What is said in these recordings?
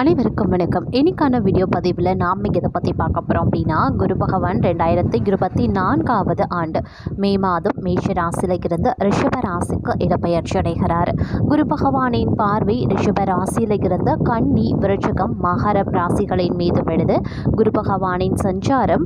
அனைவருக்கும் வணக்கம். இன்னைக்கான வீடியோ பதிவில் நாம் இதை பற்றி பார்க்க போகிறோம் அப்படின்னா குரு பகவான் ரெண்டாயிரத்தி இருபத்தி நான்காவது ஆண்டு மே மாதம் மேஷ ராசியில் இருந்து ரிஷப ராசிக்கு இடப்பெயர்ச்சி அடைகிறார். குரு பகவானின் பார்வை ரிஷப ராசியில் இருந்து கன்னி விருட்சகம் மகரம் ராசிகளின் மீது விழுது குரு பகவானின் சஞ்சாரம்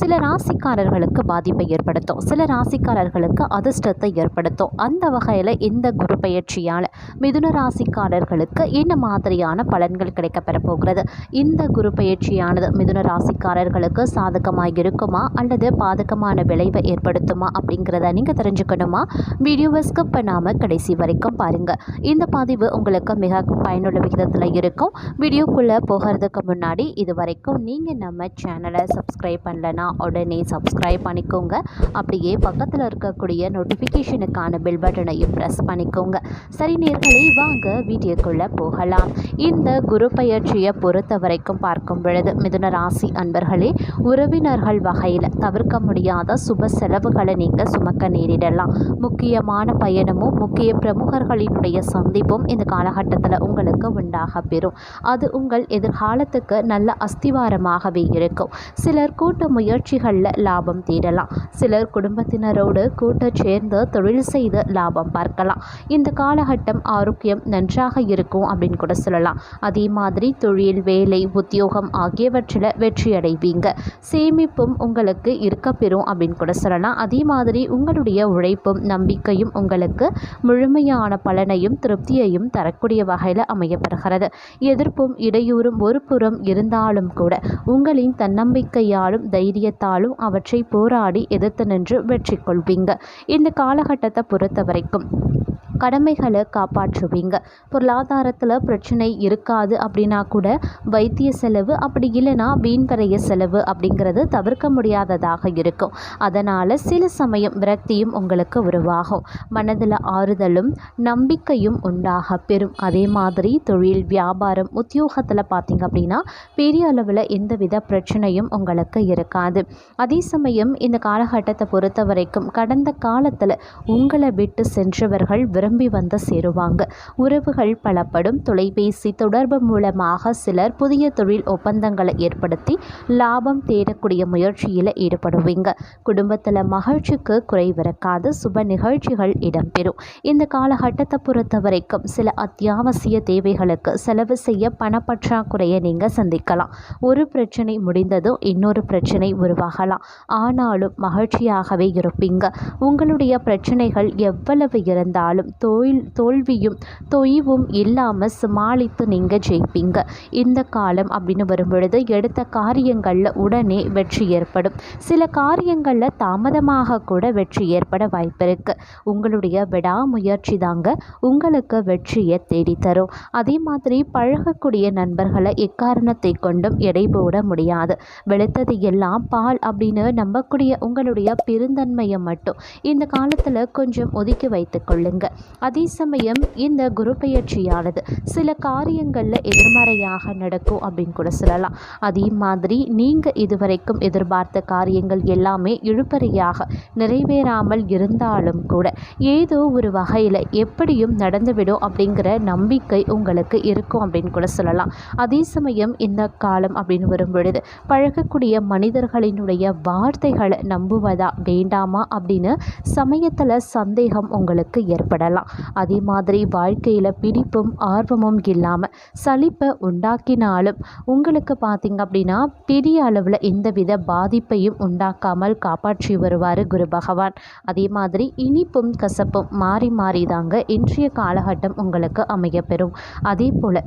சில ராசிக்காரர்களுக்கு பாதிப்பை ஏற்படுத்தும். சில ராசிக்காரர்களுக்கு அதிர்ஷ்டத்தை ஏற்படுத்தும். அந்த வகையில் இந்த குரு பயிற்சியால் மிதுன ராசிக்காரர்களுக்கு என்ன மாதிரியான பலன்கள் கிடைக்கும் கிடைக்கப்பெற போகிறது இந்த குரு பயிற்சியானது மிதுன ராசிக்காரர்களுக்கு சாதகமாக இருக்குமா அல்லது பாதகமான விளைவை ஏற்படுத்துமா? அப்படிங்கிறத நீங்கள் தெரிஞ்சுக்கணுமா? வீடியோவை ஸ்கிப் பண்ணாமல் கடைசி வரைக்கும் பாருங்கள் இந்த பதிவு உங்களுக்கு மிக பயனுள்ள விகிதத்தில் இருக்கும். வீடியோக்குள்ளே போகிறதுக்கு முன்னாடி இது வரைக்கும் நீங்கள் நம்ம சேனலை சப்ஸ்கிரைப் பண்ணலனா உடனே சப்ஸ்கிரைப் பண்ணிக்கோங்க. அப்படியே பக்கத்தில் இருக்கக்கூடிய நோட்டிஃபிகேஷனுக்கான பெல் பட்டனையும் ப்ரெஸ் பண்ணிக்கோங்க. சரி நேர்களை வாங்க வீடியோக்குள்ளே போகலாம். இந்த குரு பயிற்சியை பொறுத்த வரைக்கும் பார்க்கும் பொழுது மிதுன ராசி அன்பர்களே உறவினர்கள் வகையில் தவிர்க்க முடியாத சுப செலவுகளை நீங்கள் சுமக்க நேரிடலாம். முக்கியமான பயணமும் முக்கிய பிரமுகர்களினுடைய சந்திப்பும் இந்த காலகட்டத்தில் உங்களுக்கு உண்டாக பெறும். அது உங்கள் எதிர்காலத்துக்கு நல்ல அஸ்திவாரமாகவே இருக்கும். சிலர் கூட்ட முயற்சிகளில் லாபம் தேடலாம். சிலர் குடும்பத்தினரோடு கூட்ட சேர்ந்து தொழில் செய்து லாபம் பார்க்கலாம். இந்த காலகட்டம் ஆரோக்கியம் நன்றாக இருக்கும் அப்படின்னு கூட சொல்லலாம். அதே மாதிரி மாதிரி தொழில் வேலை உத்தியோகம் ஆகியவற்றில் வெற்றி அடைவீங்க சேமிப்பும் உங்களுக்கு இருக்க பெறும் அப்படின்னு கூட சொல்லலாம். அதே மாதிரி உங்களுடைய உழைப்பும் நம்பிக்கையும் உங்களுக்கு முழுமையான பலனையும் திருப்தியையும் தரக்கூடிய வகையில் அமையப்பெறுகிறது. எதிர்ப்பும் இடையூறும் ஒரு புறம் இருந்தாலும் கூட உங்களின் தன்னம்பிக்கையாலும் தைரியத்தாலும் அவற்றை போராடி எதிர்த்து நின்று வெற்றி கொள்வீங்க இந்த காலகட்டத்தை பொறுத்த வரைக்கும் கடமைகளை காப்பாற்றுவீங்க. பொருளாதாரத்தில் பிரச்சனை இருக்காது அப்படின்னா கூட வைத்திய செலவு அப்படி இல்லைன்னா வீண்கரைய செலவு அப்படிங்கிறது தவிர்க்க முடியாததாக இருக்கும். அதனால் சில சமயம் விரக்தியும் உங்களுக்கு உருவாகும். மனதில் ஆறுதலும் நம்பிக்கையும் உண்டாக பெறும். அதே மாதிரி தொழில் வியாபாரம் உத்தியோகத்தில் பார்த்தீங்க அப்படின்னா பெரிய அளவில் எந்தவித பிரச்சனையும் உங்களுக்கு இருக்காது. அதே சமயம் இந்த காலகட்டத்தை பொறுத்த வரைக்கும் கடந்த காலத்தில் உங்களை விட்டு சென்றவர்கள் திரும்பி வந்து சேருவாங்க. உறவுகள் பலப்படும். தொலைபேசி தொடர்பு மூலமாக சிலர் புதிய தொழில் ஒப்பந்தங்களை ஏற்படுத்தி லாபம் தேடக்கூடிய முயற்சியில் ஈடுபடுவீங்க. குடும்பத்தில் மகிழ்ச்சிக்கு குறைவிருக்காது சுப நிகழ்ச்சிகள் இடம்பெறும். இந்த காலகட்டத்தை பொறுத்த வரைக்கும் சில அத்தியாவசிய தேவைகளுக்கு செலவு செய்ய பணப்பற்றாக்குறையை நீங்கள் சந்திக்கலாம். ஒரு பிரச்சனை முடிந்ததும் இன்னொரு பிரச்சனை உருவாகலாம். ஆனாலும் மகிழ்ச்சியாகவே இருப்பீங்க. உங்களுடைய பிரச்சனைகள் எவ்வளவு இருந்தாலும் தோல் தோல்வியும் தொய்வும் இல்லாமல் சமாளித்து நீங்கள் ஜெயிப்பீங்க. இந்த காலம் அப்படின்னு வரும்பொழுது எடுத்த காரியங்களில் உடனே வெற்றி ஏற்படும். சில காரியங்களில் தாமதமாக கூட வெற்றி ஏற்பட வாய்ப்பு இருக்குது உங்களுடைய விடாமுயற்சி தாங்க உங்களுக்கு வெற்றியை தேடித்தரும். அதே மாதிரி பழகக்கூடிய நண்பர்களை எக்காரணத்தை கொண்டும் எடை போட முடியாது. வெளுத்தது எல்லாம் பால் அப்படின்னு நம்பக்கூடிய உங்களுடைய பெருந்தன்மையை மட்டும் இந்த காலத்தில் கொஞ்சம் ஒதுக்கி வைத்து கொள்ளுங்கள் அதே சமயம் இந்த குரு பயிற்சியானது சில காரியங்களில் எதிர்மறையாக நடக்கும் அப்படின்னு கூட சொல்லலாம். அதே மாதிரி நீங்கள் இதுவரைக்கும் எதிர்பார்த்த காரியங்கள் எல்லாமே இழுபறையாக நிறைவேறாமல் இருந்தாலும் கூட ஏதோ ஒரு வகையில் எப்படியும் நடந்துவிடும் அப்படிங்கிற நம்பிக்கை உங்களுக்கு இருக்கும் அப்படின்னு கூட சொல்லலாம். அதே சமயம் இந்த காலம் அப்படின்னு வரும்பொழுது பழகக்கூடிய மனிதர்களினுடைய வார்த்தைகளை நம்புவதா வேண்டாமா அப்படின்னு சமயத்தில் சந்தேகம் உங்களுக்கு ஏற்படலாம். அதே மாதிரி வாழ்க்கையில் பிடிப்பும் ஆர்வமும் இல்லாமல் சலிப்பை உண்டாக்கினாலும் உங்களுக்கு பார்த்தீங்க அப்படின்னா பெரிய அளவில் எந்தவித பாதிப்பையும் உண்டாக்காமல் காப்பாற்றி வருவார் குரு பகவான். அதே மாதிரி இனிப்பும் கசப்பும் மாறி மாறி தாங்க இன்றைய காலகட்டம் உங்களுக்கு அமையப்பெறும். அதே போல்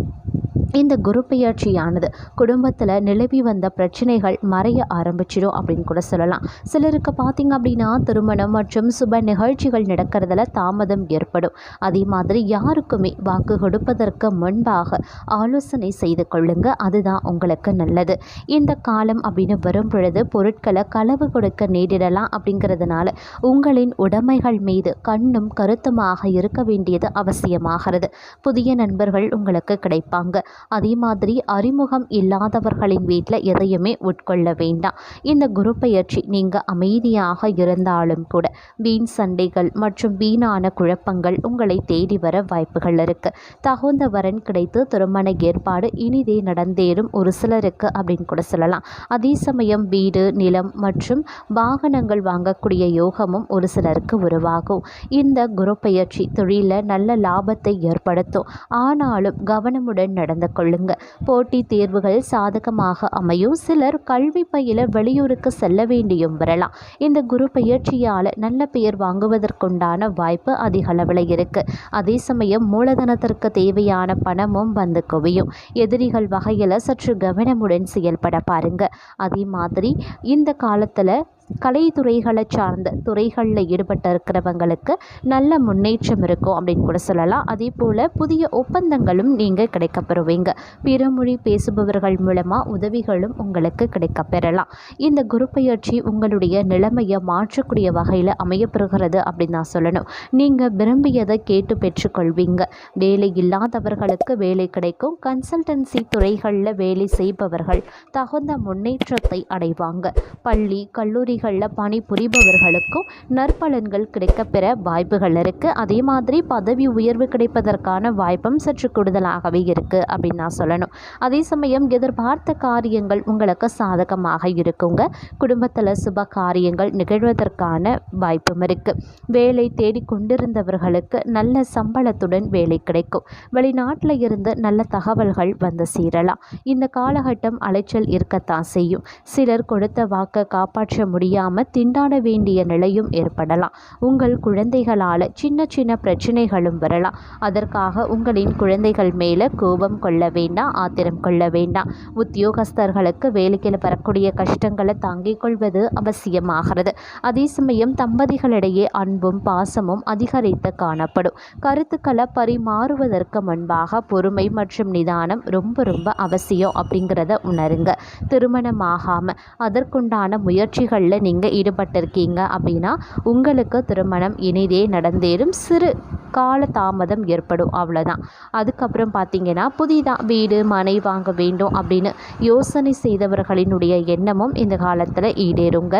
இந்த குரு பெயர்ச்சியானது குடும்பத்தில் நிலவி வந்த பிரச்சனைகள் மறைய ஆரம்பிச்சிடும் அப்படின்னு கூட சொல்லலாம். சிலருக்கு பார்த்திங்க அப்படின்னா திருமணம் மற்றும் சுப நிகழ்ச்சிகள் நடக்கிறதுல தாமதம் ஏற்படும். அதே மாதிரி யாருக்குமே வாக்கு கொடுப்பதற்கு முன்பாக ஆலோசனை செய்து கொள்ளுங்க. அதுதான் உங்களுக்கு நல்லது. இந்த காலம் அப்படின்னு வரும் பொழுது பொருட்களை களவு கொடுக்க நேரிடலாம் அப்படிங்கிறதுனால உங்களின் உடைமைகள் மீது கண்ணும் கருத்துமாக இருக்க வேண்டியது அவசியமாகிறது. புதிய நண்பர்கள் உங்களுக்கு கிடைப்பாங்க. அதே மாதிரி அறிமுகம் இல்லாதவர்களின் வீட்டில் எதையுமே உட்கொள்ள வேண்டாம். இந்த குரு பயிற்சி நீங்கள் அமைதியாக இருந்தாலும் கூட வீண் சண்டைகள் மற்றும் வீணான குழப்பங்கள் உங்களை தேடி வர வாய்ப்புகள் இருக்குது தகுந்த வரன் கிடைத்து திருமண ஏற்பாடு இனிதே நடந்தேறும் ஒரு சிலருக்கு அப்படின்னு கூட சொல்லலாம். அதே சமயம் வீடு நிலம் மற்றும் வாகனங்கள் வாங்கக்கூடிய யோகமும் ஒரு சிலருக்கு உருவாகும். இந்த குரு பயிற்சி தொழிலில் நல்ல லாபத்தை ஏற்படுத்தும். ஆனாலும் கவனமுடன் நடந்து கொள்ளுங்க போட்டித் தேர்வுகள் சாதகமாக அமையும். சிலர் கல்வி பயில வெளியூருக்கு செல்ல வேண்டியும் வரலாம். இந்த குரு பயிற்சியால் நல்ல பெயர் வாங்குவதற்குண்டான வாய்ப்பு அதிக அளவில் இருக்கு. அதே சமயம் மூலதனத்திற்கு தேவையான பணமும் வந்து குவியும். எதிரிகள் வகையில் சற்று கவனமுடன் செயல்பட பாருங்க. அதே மாதிரி இந்த காலத்தில் கலைத்துறைகளை சார்ந்த துறைகளில் ஈடுபட்டு இருக்கிறவங்களுக்கு நல்ல முன்னேற்றம் இருக்கும் அப்படின்னு கூட சொல்லலாம். அதே போல் புதிய ஒப்பந்தங்களும் நீங்கள் கிடைக்கப்பெறுவீங்க. பிறமொழி பேசுபவர்கள் மூலமாக உதவிகளும் உங்களுக்கு கிடைக்கப்பெறலாம். இந்த குரு பயிற்சி உங்களுடைய நிலைமையை மாற்றக்கூடிய வகையில் அமையப்பெறுகிறது அப்படின்னு நான் சொல்லணும். நீங்கள் விரும்பியதை கேட்டு பெற்றுக்கொள்வீங்க. வேலை இல்லாதவர்களுக்கு வேலை கிடைக்கும். கன்சல்டன்சி துறைகளில் வேலை செய்பவர்கள் தகுந்த முன்னேற்றத்தை அடைவாங்க. பள்ளி கல்லூரி கல்லூரிகளில் பணிபுரிபவர்களுக்கும் நற்பலன்கள் கிடைக்கப்பெற வாய்ப்புகள் இருக்குது அதே மாதிரி பதவி உயர்வு கிடைப்பதற்கான வாய்ப்பும் சற்று கூடுதலாகவே இருக்குது அப்படின்னு நான் சொல்லணும். அதே சமயம் எதிர்பார்த்த காரியங்கள் உங்களுக்கு சாதகமாக இருக்குங்க. குடும்பத்தில் சுப காரியங்கள் நிகழ்வதற்கான வாய்ப்பும் இருக்குது வேலை தேடி கொண்டிருந்தவர்களுக்கு நல்ல சம்பளத்துடன் வேலை கிடைக்கும். வெளிநாட்டில் இருந்து நல்ல தகவல்கள் வந்து சேரலாம். இந்த காலகட்டம் அலைச்சல் இருக்கத்தான் செய்யும். சிலர் கொடுத்த வாக்கை காப்பாற்ற முடியும் செய்யாமல் திண்டாட வேண்டிய நிலையும் ஏற்படலாம். உங்கள் குழந்தைகளால் சின்ன சின்ன பிரச்சனைகளும் வரலாம். அதற்காக உங்களின் குழந்தைகள் மேலே கோபம் கொள்ள வேண்டாம் ஆத்திரம் கொள்ள வேண்டாம். உத்தியோகஸ்தர்களுக்கு வேலையில் வரக்கூடிய கஷ்டங்களை தாங்கிக் கொள்வது அவசியமாகிறது. அதே சமயம் தம்பதிகளிடையே அன்பும் பாசமும் அதிகரித்து காணப்படும். கருத்துக்களை பரிமாறுவதற்கு முன்பாக பொறுமை மற்றும் நிதானம் ரொம்ப ரொம்ப அவசியம் அப்படிங்கிறத உணருங்க. திருமணமாகாமல் அதற்குண்டான முயற்சிகளில் நீங்கள் ஈடுபட்டிருக்கீங்க அப்படின்னா உங்களுக்கு திருமணம் இனிதே நடந்தேறும். சிறு கால தாமதம் ஏற்படும். அவ்வளோதான் அதுக்கப்புறம் பார்த்தீங்கன்னா புதிதாக வீடு மனை வாங்க வேண்டும் அப்படின்னு யோசனை செய்தவர்களினுடைய எண்ணமும் இந்த காலத்தில் ஈடேறுங்க.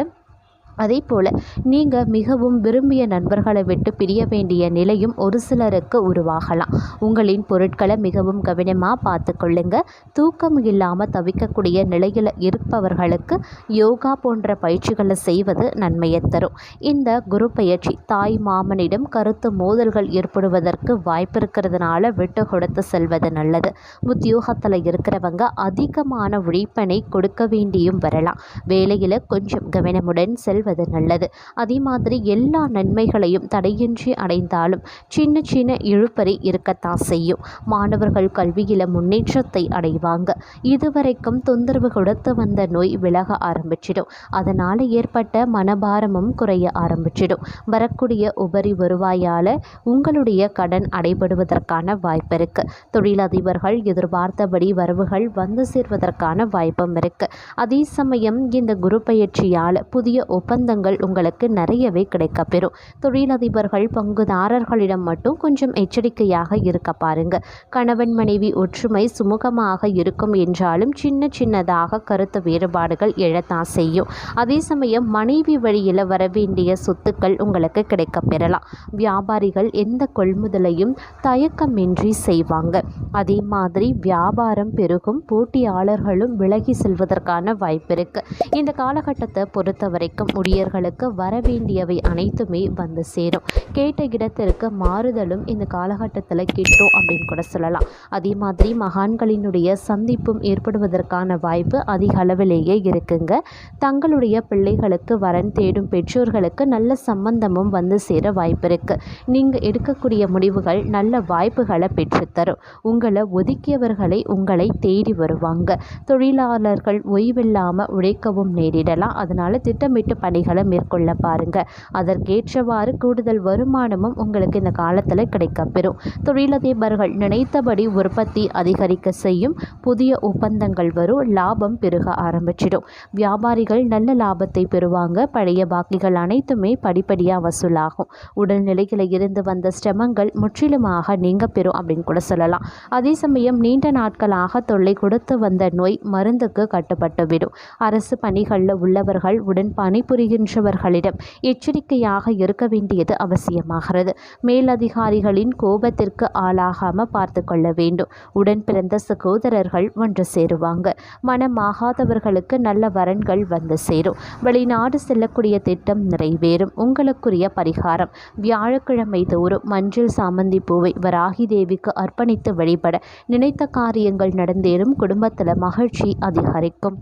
அதே போல் நீங்கள் மிகவும் விரும்பிய நண்பர்களை விட்டு பிரிய வேண்டிய நிலையும் ஒரு சிலருக்கு உருவாகலாம். உங்களின் பொருட்களை மிகவும் கவனமாக பார்த்து கொள்ளுங்க தூக்கம் இல்லாமல் தவிக்கக்கூடிய நிலையில் இருப்பவர்களுக்கு யோகா போன்ற பயிற்சிகளை செய்வது நன்மையை தரும். இந்த குரு பயிற்சி தாய் மாமனிடம் கருத்து மோதல்கள் ஏற்படுவதற்கு வாய்ப்பு இருக்கிறதுனால விட்டு கொடுத்து செல்வது நல்லது. உத்தியோகத்தில் இருக்கிறவங்க அதிகமான உழைப்பனை கொடுக்க வேண்டியும் வரலாம். வேலையில் கொஞ்சம் கவனமுடன் செல்வ செய்வது நல்லது. அதே மாதிரி எல்லா நன்மைகளையும் தடையின்றி அடைந்தாலும் சின்ன சின்ன இழுப்பறி இருக்கத்தான் செய்யும். மாணவர்கள் கல்வியில் முன்னேற்றத்தை அடைவாங்க. இதுவரைக்கும் தொந்தரவு கொடுத்து வந்த நோய் விலக ஆரம்பிச்சிடும். அதனால் ஏற்பட்ட மனபாரமும் குறைய ஆரம்பிச்சிடும். வரக்கூடிய உபரி வருவாயால் உங்களுடைய கடன் அடைபடுவதற்கான வாய்ப்பு இருக்கு. தொழிலதிபர்கள் எதிர்பார்த்தபடி வரவுகள் வந்து சேர்வதற்கான வாய்ப்பும் இருக்கு. அதே சமயம் இந்த குரு பயிற்சியால் புதிய ஒப்பந்த ஒப்பந்தங்கள் உங்களுக்கு நிறையவே கிடைக்கப்பெறும். தொழிலதிபர்கள் பங்குதாரர்களிடம் மட்டும் கொஞ்சம் எச்சரிக்கையாக இருக்க பாருங்க. கணவன் மனைவி ஒற்றுமை சுமூகமாக இருக்கும் என்றாலும் சின்ன சின்னதாக கருத்து வேறுபாடுகள் எழத்தான் செய்யும். அதே சமயம் மனைவி வழியில் வர வேண்டிய சொத்துக்கள் உங்களுக்கு கிடைக்கப்பெறலாம். வியாபாரிகள் எந்த கொள்முதலையும் தயக்கமின்றி செய்வாங்க. அதே மாதிரி வியாபாரம் பெருகும் போட்டியாளர்களும் விலகி செல்வதற்கான வாய்ப்பு இருக்கு. இந்த காலகட்டத்தை பொறுத்த வரைக்கும் ஊழியர்களுக்கு வரவேண்டியவை அனைத்துமே வந்து சேரும். கேட்ட இடத்திற்கு மாறுதலும் இந்த காலகட்டத்தில் கிட்டும் அப்படின்னு கூட சொல்லலாம். அதே மாதிரி மகான்களினுடைய சந்திப்பும் ஏற்படுவதற்கான வாய்ப்பு அதிக அளவிலேயே இருக்குங்க. தங்களுடைய பிள்ளைகளுக்கு வரன் தேடும் பெற்றோர்களுக்கு நல்ல சம்பந்தமும் வந்து சேர வாய்ப்பு இருக்குது நீங்கள் எடுக்கக்கூடிய முடிவுகள் நல்ல வாய்ப்புகளை பெற்றுத்தரும். உங்களை ஒதுக்கியவர்களை உங்களை தேடி வருவாங்க. தொழிலாளர்கள் ஓய்வில்லாமல் உழைக்கவும் நேரிடலாம். அதனால் திட்டமிட்டு பணிகளை மேற்கொள்ள பாருங்க. அதற்கேற்றவாறு கூடுதல் வருமானமும் உங்களுக்கு இந்த காலத்தில் கிடைக்கப்பெறும். தொழிலதிபர்கள் நினைத்தபடி உற்பத்தி அதிகரிக்க செய்யும் புதிய ஒப்பந்தங்கள் வரும். லாபம் பெருக ஆரம்பிச்சிடும். வியாபாரிகள் நல்ல லாபத்தை பெறுவாங்க. பழைய பாக்கிகள் அனைத்துமே படிப்படியாக வசூலாகும். உடல்நிலையில் இருந்து வந்த சிரமங்கள் முற்றிலுமாக நீங்க பெறும் அப்படின்னு கூட சொல்லலாம். அதே சமயம் நீண்ட நாட்களாக தொல்லை கொடுத்து வந்த நோய் மருந்துக்கு கட்டுப்பட்டு விடும் அரசு பணிகளில் உள்ளவர்கள் உடன் பணிபுரிகின்றவர்களிடம் எச்சரிக்கையாக இருக்க வேண்டியது அவசியமாகிறது. மேலதிகாரிகளின் கோபத்திற்கு ஆளாகாமல் பார்த்து கொள்ள வேண்டும். உடன் பிறந்த சகோதரர்கள் ஒன்று சேருவாங்க. மனமாகாதவர்களுக்கு நல்ல வரன்கள் வந்து சேரும். வெளிநாடு செல்லக்கூடிய திட்டம் நிறைவேறும். உங்களுக்குரிய பரிகாரம். வியாழக்கிழமை தோறும் மஞ்சள் சாமந்தி பூவை வராகி தேவிக்கு அர்ப்பணித்து வழிபட நினைத்த காரியங்கள் நடந்தேறும். குடும்பத்தில் மகிழ்ச்சி அதிகரிக்கும்.